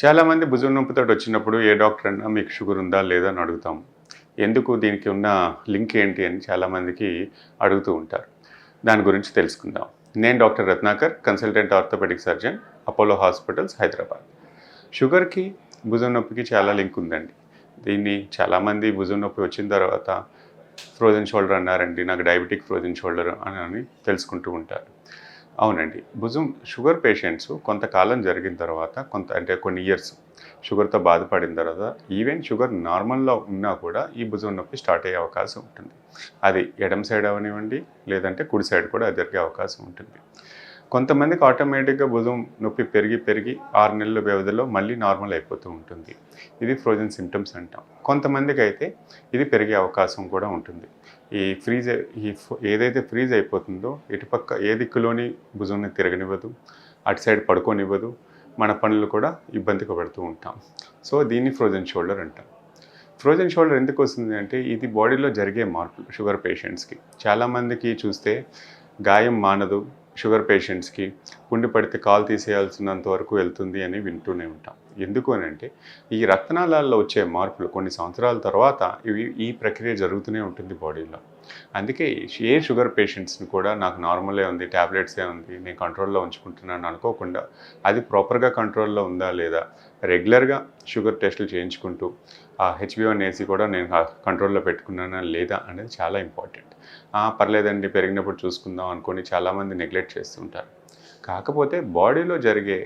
చాలామంది భుజం నొప్పితో వచ్చినప్పుడు ఏ డాక్టర్ అన్నా మీకు షుగర్ ఉందా లేదా అని అడుగుతాం. ఎందుకు దీనికి ఉన్న లింక్ ఏంటి అని చాలామందికి అడుగుతూ ఉంటారు. దాని గురించి తెలుసుకుందాం. నేను doctor Ratnakar consultant orthopaedic surgeon Apollo hospitals Hyderabad. షుగర్కి భుజం నొప్పికి చాలా లింక్ ఉందండి. దీన్ని చాలామంది భుజం నొప్పి వచ్చిన తర్వాత ఫ్రోజన్ షోల్డర్ అన్నారండి నాకు డయాబెటిక్ ఫ్రోజన్ షోల్డర్ అని అని తెలుసుకుంటూ ఉంటారు. అవునండి. భుజం షుగర్ పేషెంట్స్ కొంతకాలం జరిగిన తర్వాత కొంత అంటే కొన్ని ఇయర్స్ షుగర్తో బాధపడిన తర్వాత ఈవెన్ షుగర్ నార్మల్లో ఉన్నా కూడా ఈ భుజం నొప్పి స్టార్ట్ అయ్యే అవకాశం ఉంటుంది. అది ఎడమ సైడ్ అవనివ్వండి లేదంటే కుడి సైడ్ కూడా అది జరిగే అవకాశం ఉంటుంది. కొంతమందికి ఆటోమేటిక్గా భుజం నొప్పి పెరిగి పెరిగి ఆరు నెలల వ్యవధిలో మళ్ళీ నార్మల్ అయిపోతూ ఉంటుంది. ఇది ఫ్రోజన్ సిమ్టమ్స్ అంటాం. కొంతమందికి అయితే ఇది పెరిగే అవకాశం కూడా ఉంటుంది. ఈ ఫ్రీజ్ ఈ ఏదైతే ఫ్రీజ్ అయిపోతుందో ఇటుపక్క ఏ దిక్కులోని భుజంని తిరగనివ్వదు అటు సైడ్ పడుకోనివ్వదు మన పనులు కూడా ఇబ్బందికి పడుతూ ఉంటాం. సో దీన్ని ఫ్రోజన్ షోల్డర్ అంటాం. ఫ్రోజన్ షోల్డర్ ఎందుకు వస్తుంది అంటే ఇది బాడీలో జరిగే మార్పులు షుగర్ పేషెంట్స్కి చాలామందికి చూస్తే గాయం మానదు షుగర్ పేషెంట్స్కి గుండె పడితే కాలు తీసేయాల్సినంత వరకు వెళ్తుంది అని వింటూనే ఉంటాం. ఎందుకు అని అంటే ఈ రక్తనాళాల్లో వచ్చే మార్పులు కొన్ని సంవత్సరాల తర్వాత ఇవి ఈ ప్రక్రియ జరుగుతూనే ఉంటుంది బాడీలో. అందుకే ఏ షుగర్ పేషెంట్స్ని కూడా నాకు నార్మలే ఉంది ట్యాబ్లెట్సే ఉంది నేను కంట్రోల్లో ఉంచుకుంటున్నాను అనుకోకుండా అది ప్రాపర్గా కంట్రోల్లో ఉందా లేదా రెగ్యులర్గా షుగర్ టెస్టులు చేయించుకుంటూ ఆ హెచ్బివన్ ఏసీ కూడా నేను ఆ కంట్రోల్లో పెట్టుకున్నానా లేదా అనేది చాలా ఇంపార్టెంట్. పర్లేదండి పెరిగినప్పుడు చూసుకుందాం అనుకొని చాలామంది నెగ్లెక్ట్ చేస్తుంటారు. కాకపోతే బాడీలో జరిగే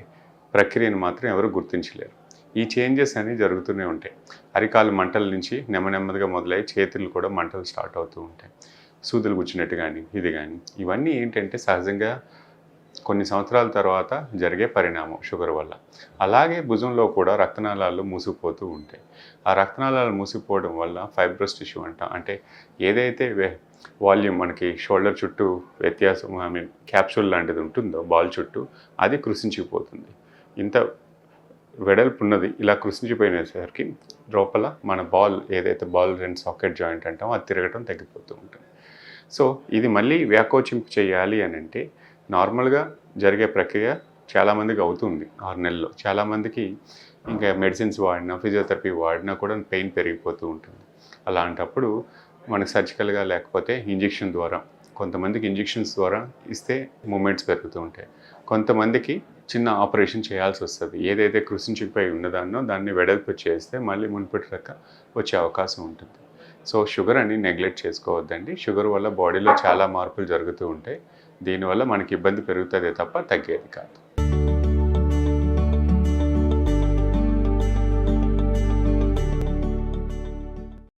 ప్రక్రియను మాత్రం ఎవరు గుర్తించలేరు. ఈ చేంజెస్ అనేవి జరుగుతూనే ఉంటాయి. అరికాలు మంటల నుంచి నెమ్మనెమ్మదిగా మొదలై చేతులు కూడా మంటలు స్టార్ట్ అవుతూ ఉంటాయి. సూదులు గుచ్చినట్టు కానీ ఇది కానీ ఇవన్నీ ఏంటంటే సహజంగా కొన్ని సంవత్సరాల తర్వాత జరిగే పరిణామం షుగర్ వల్ల. అలాగే భుజంలో కూడా రక్తనాళాలు మూసుకుపోతూ ఉంటాయి. ఆ రక్తనాళాలు మూసుకుపోవడం వల్ల ఫైబ్రస్ టిష్యూ అంటాం అంటే ఏదైతే వాల్యూమ్ మనకి షోల్డర్ చుట్టూ వ్యత్యాసం ఐ మీన్ క్యాప్సూల్ లాంటిది ఉంటుందో బాల్ చుట్టూ అది కృషించిపోతుంది ఇంత వెడల్పు ఉన్నది ఇలా కృషించిపోయినసరికి లోపల మన బాల్ ఏదైతే బాల్ రెండు సాకెట్ జాయింట్ అంటామో అది తిరగటం తగ్గిపోతూ ఉంటుంది. సో ఇది మళ్ళీ వ్యాకోచింపు చేయాలి అని అంటే నార్మల్గా జరిగే ప్రక్రియ చాలామందికి అవుతుంది ఆరు నెలల్లో. చాలామందికి ఇంకా మెడిసిన్స్ వాడినా ఫిజియోథెరపీ వాడినా కూడా పెయిన్ పెరిగిపోతూ ఉంటుంది. అలాంటప్పుడు మనకు సర్జికల్గా లేకపోతే ఇంజెక్షన్ ద్వారా కొంతమందికి ఇంజెక్షన్స్ ద్వారా ఇస్తే మూమెంట్స్ పెరుగుతూ ఉంటాయి. కొంతమందికి చిన్న ఆపరేషన్ చేయాల్సి వస్తుంది. ఏదైతే కృషించిపోయి ఉన్నదాన్నో దాన్ని వెడల్పు చేస్తే మళ్ళీ మునుపటి రక వచ్చే అవకాశం ఉంటుంది. సో షుగర్ అని నెగ్లెక్ట్ చేసుకోవద్దండి. షుగర్ వల్ల బాడీలో చాలా మార్పులు జరుగుతూ ఉంటాయి. దీనివల్ల మనకి ఇబ్బంది పెరుగుతుంది తప్ప తగ్గేది కాదు.